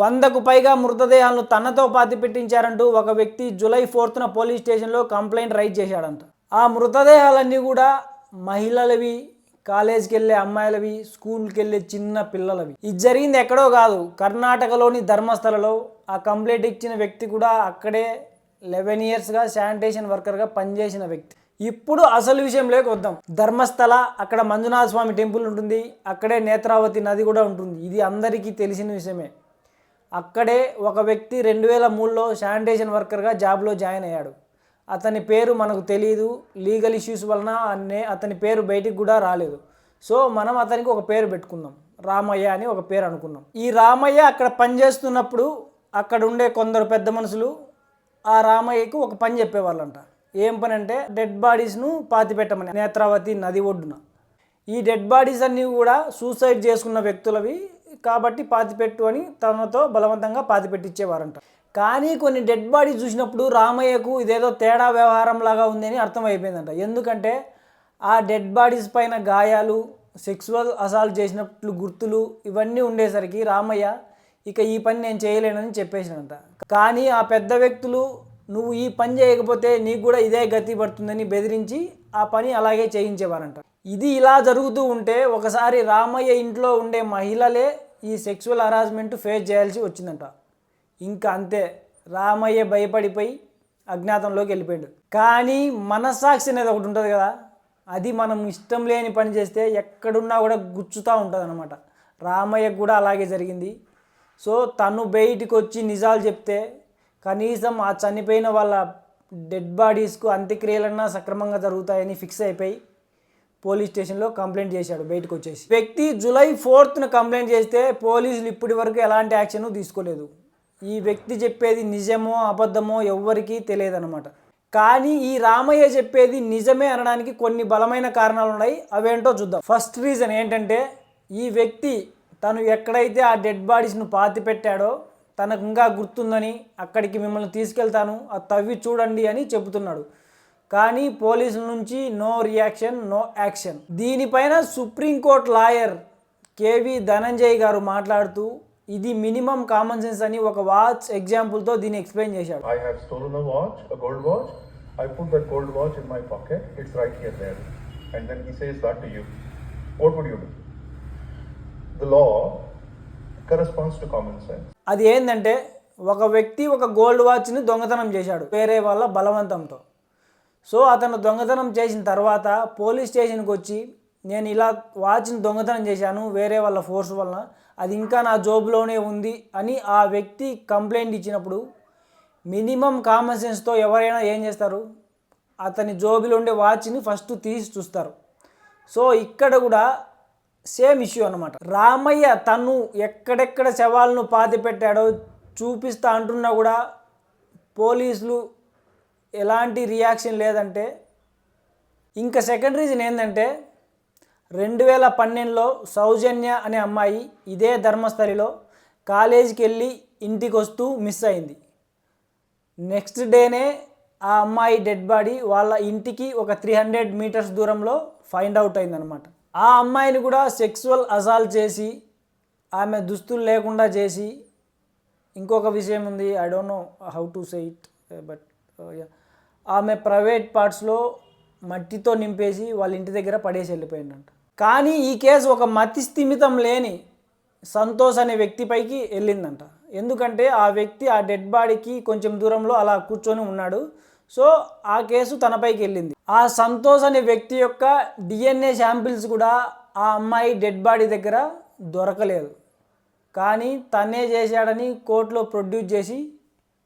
వందకు పైగా మృతదేహాలను తనతో పాతి పెట్టించారంటూ ఒక వ్యక్తి జూలై ఫోర్త్న పోలీస్ స్టేషన్లో కంప్లైంట్ రైజ్ చేశాడంట. ఆ మృతదేహాలన్నీ కూడా మహిళలవి కాలేజ్కి వెళ్ళే అమ్మాయిలవి స్కూల్కి వెళ్ళే చిన్న పిల్లలవి. ఇది జరిగింది ఎక్కడో కాదు కర్ణాటకలోని ధర్మస్థలలో. ఆ కంప్లైంట్ ఇచ్చిన వ్యక్తి కూడా అక్కడే లెవెన్ ఇయర్స్గా శానిటేషన్ వర్కర్గా పనిచేసిన వ్యక్తి. ఇప్పుడు అసలు విషయంలోకి వద్దాం. ధర్మస్థల అక్కడ మంజునాథ స్వామి టెంపుల్ ఉంటుంది అక్కడే నేత్రావతి నది కూడా ఉంటుంది. ఇది అందరికీ తెలిసిన విషయమే. అక్కడే ఒక వ్యక్తి రెండు వేల మూడులో శానిటేషన్ వర్కర్గా జాబ్లో జాయిన్ అయ్యాడు. అతని పేరు మనకు తెలియదు లీగల్ ఇష్యూస్ వలన అనే అతని పేరు బయటికి కూడా రాలేదు. సో మనం అతనికి ఒక పేరు పెట్టుకుందాం. రామయ్య అని ఒక పేరు అనుకున్నాం. ఈ రామయ్య అక్కడ పనిచేస్తున్నప్పుడు అక్కడ ఉండే కొందరు పెద్ద మనుషులు ఆ రామయ్యకు ఒక పని చెప్పేవాళ్ళంట. ఏం పని అంటే డెడ్ బాడీస్ను పాతి పెట్టమని నేత్రావతి నది ఒడ్డున. ఈ డెడ్ బాడీస్ అన్నీ కూడా సూసైడ్ చేసుకున్న వ్యక్తులవి కాబట్టి పాతిపెట్టు అని తనతో బలవంతంగా పాతిపెట్టించేవారంట కానీ కొన్ని డెడ్ బాడీ చూసినప్పుడు రామయ్యకు ఇదేదో తేడా వ్యవహారం లాగా ఉందని అర్థమైపోయిందంట. ఎందుకంటే ఆ డెడ్ బాడీస్ పైన గాయాలు సెక్సువల్ అసాల్ట్ చేసినట్లు గుర్తులు ఇవన్నీ ఉండేసరికి రామయ్య ఇక ఈ పని నేను చేయలేనని చెప్పేసినంట. కానీ ఆ పెద్ద వ్యక్తులు నువ్వు ఈ పని చేయకపోతే నీకు కూడా ఇదే గతి పడుతుందని బెదిరించి ఆ పని అలాగే చేయించేవారంట. ఇది ఇలా జరుగుతూ ఉంటే ఒకసారి రామయ్య ఇంట్లో ఉండే మహిళలే ఈ సెక్సువల్ హరాస్మెంట్ ఫేస్ చేయాల్సి వచ్చిందంట. ఇంకా అంతే రామయ్య భయపడిపోయి అజ్ఞాతంలోకి వెళ్ళిపోయాడు. కానీ మనస్సాక్షి అనేది ఒకటి ఉంటుంది కదా అది మనం ఇష్టం లేని పని చేస్తే ఎక్కడున్నా కూడా గుచ్చుతూ ఉంటుంది అనమాట రామయ్యకు కూడా అలాగే జరిగింది. సో తను బయటికి వచ్చి నిజాలు చెప్తే కనీసం ఆ చనిపోయిన వాళ్ళ డెడ్ బాడీస్కు అంత్యక్రియలన్నా సక్రమంగా జరుగుతాయని ఫిక్స్ అయిపోయి పోలీస్ స్టేషన్లో కంప్లైంట్ చేశాడు బయటకు వచ్చేసి వ్యక్తి జూలై ఫోర్త్న కంప్లైంట్ చేస్తే పోలీసులు ఇప్పటి వరకు ఎలాంటి యాక్షన్ తీసుకోలేదు. ఈ వ్యక్తి చెప్పేది నిజమో అబద్ధమో ఎవ్వరికీ తెలియదన్నమాట. కానీ ఈ రామయ్య చెప్పేది నిజమే అనడానికి కొన్ని బలమైన కారణాలు ఉన్నాయి అవేంటో చూద్దాం. ఫస్ట్ రీజన్ ఏంటంటే ఈ వ్యక్తి తను ఎక్కడైతే ఆ డెడ్ బాడీస్ను పాతి పెట్టాడో తనకు ఇంకా గుర్తుందని అక్కడికి మిమ్మల్ని తీసుకెళ్తాను అది తవ్వి చూడండి అని చెబుతున్నాడు. కానీ పోలీసుల నుంచి నో రియాక్షన్ నో యాక్షన్. దీనిపైన Supreme Court lawyer KV Dhananjay గారు మాట్లాడుతూ ఇది మినిమం కామన్ సెన్స్ అని ఒక వాచ్ ఎగ్జాంపుల్తో దీన్ని ఎక్స్ప్లెయిన్ చేశాడు. ఇట్స్ రైట్ అది ఏంటంటే ఒక వ్యక్తి ఒక గోల్డ్ వాచ్ని దొంగతనం చేశాడు వేరే వాళ్ళ బలవంతంతో. సో అతను దొంగతనం చేసిన తర్వాత పోలీస్ స్టేషన్కి వచ్చి నేను ఇలా వాచ్ని దొంగతనం చేశాను వేరే వాళ్ళ ఫోర్స్ వలన అది ఇంకా నా జోబులోనే ఉంది అని ఆ వ్యక్తి కంప్లైంట్ ఇచ్చినప్పుడు మినిమం కామన్ సెన్స్తో ఎవరైనా ఏం చేస్తారు? అతని జోబులో ఉండే వాచ్ని ఫస్ట్ తీసి చూస్తారు. సో ఇక్కడ కూడా సేమ్ ఇష్యూ అనమాట రామయ్య తను ఎక్కడెక్కడ శవాలను పాతి పెట్టాడో చూపిస్తా అంటున్నా కూడా పోలీసులు ఎలాంటి రియాక్షన్ లేదంటే ఇంకా సెకండ్ రీజన్ ఏంటంటే రెండు వేల పన్నెండులో సౌజన్య అనే అమ్మాయి ఇదే ధర్మస్థలిలో కాలేజీకి వెళ్ళి ఇంటికి వస్తూ మిస్ అయింది నెక్స్ట్ డేనే ఆ అమ్మాయి డెడ్ బాడీ వాళ్ళ ఇంటికి ఒక త్రీ హండ్రెడ్ మీటర్స్ దూరంలో ఫైండ్ అవుట్ అయిందనమాట ఆ అమ్మాయిని కూడా సెక్సువల్ అసాల్ట్ చేసి ఆమె దుస్తులు లేకుండా చేసి ఇంకొక విషయం ఉంది I don't know how to say it but ఆమె ప్రైవేట్ పార్ట్స్లో మట్టితో నింపేసి వాళ్ళ ఇంటి దగ్గర పడేసి వెళ్ళిపోయిందంట. కానీ ఈ కేసు ఒక మతి స్థిమితం లేని సంతోష్ అనే వ్యక్తిపైకి వెళ్ళిందంట. ఎందుకంటే ఆ వ్యక్తి ఆ డెడ్ బాడీకి కొంచెం దూరంలో అలా కూర్చొని ఉన్నాడు. సో ఆ కేసు తనపైకి వెళ్ళింది. ఆ సంతోష్ అనే వ్యక్తి యొక్క డిఎన్ఏ శాంపిల్స్ కూడా ఆ అమ్మాయి డెడ్ బాడీ దగ్గర దొరకలేదు. కానీ తనే చేశాడని కోర్టులో ప్రొడ్యూస్ చేసి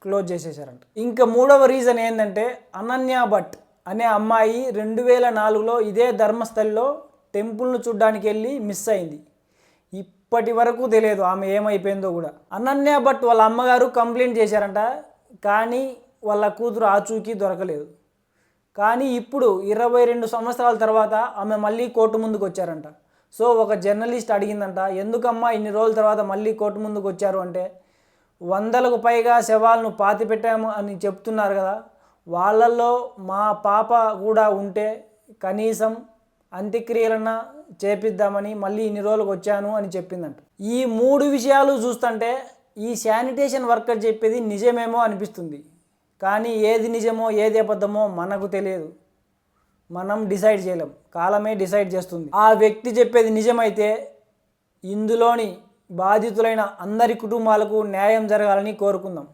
క్లోజ్ చేసేసారంట ఇంకా మూడవ రీజన్ ఏంటంటే అనన్య భట్ అనే అమ్మాయి రెండు వేల నాలుగులో ఇదే ధర్మస్థలిలో టెంపుల్ను చూడ్డానికి వెళ్ళి మిస్ అయింది. ఇప్పటి వరకు తెలియదు ఆమె ఏమైపోయిందో కూడా. అనన్య భట్ వాళ్ళ అమ్మగారు కంప్లైంట్ చేశారంట కానీ వాళ్ళ కూతురు ఆచూకీ దొరకలేదు. కానీ ఇప్పుడు ఇరవై రెండు సంవత్సరాల తర్వాత ఆమె మళ్ళీ కోర్టు ముందుకు వచ్చారంట. సో ఒక జర్నలిస్ట్ అడిగిందంట ఎందుకమ్మా ఇన్ని రోజుల తర్వాత మళ్ళీ కోర్టు ముందుకు వచ్చారు? అంటే వందలకు పైగా శవాలను పాతిపెట్టాము అని చెప్తున్నారు కదా. వాళ్ళల్లో మా పాప కూడా ఉంటే కనీసం అంత్యక్రియలన్నా చేపిద్దామని మళ్ళీ ఇన్ని రోజులకు వచ్చాను అని చెప్పిందంట. ఈ మూడు విషయాలు చూస్తుంటే ఈ శానిటేషన్ వర్కర్ చెప్పేది నిజమేమో అనిపిస్తుంది. కానీ ఏది నిజమో ఏది అబద్ధమో మనకు తెలియదు. మనం డిసైడ్ చేయలేం. కాలమే డిసైడ్ చేస్తుంది. ఆ వ్యక్తి చెప్పేది నిజమైతే ఇందులోని బాధితులైన అందరి కుటుంబాలకు న్యాయం జరగాలని కోరుకుందాం.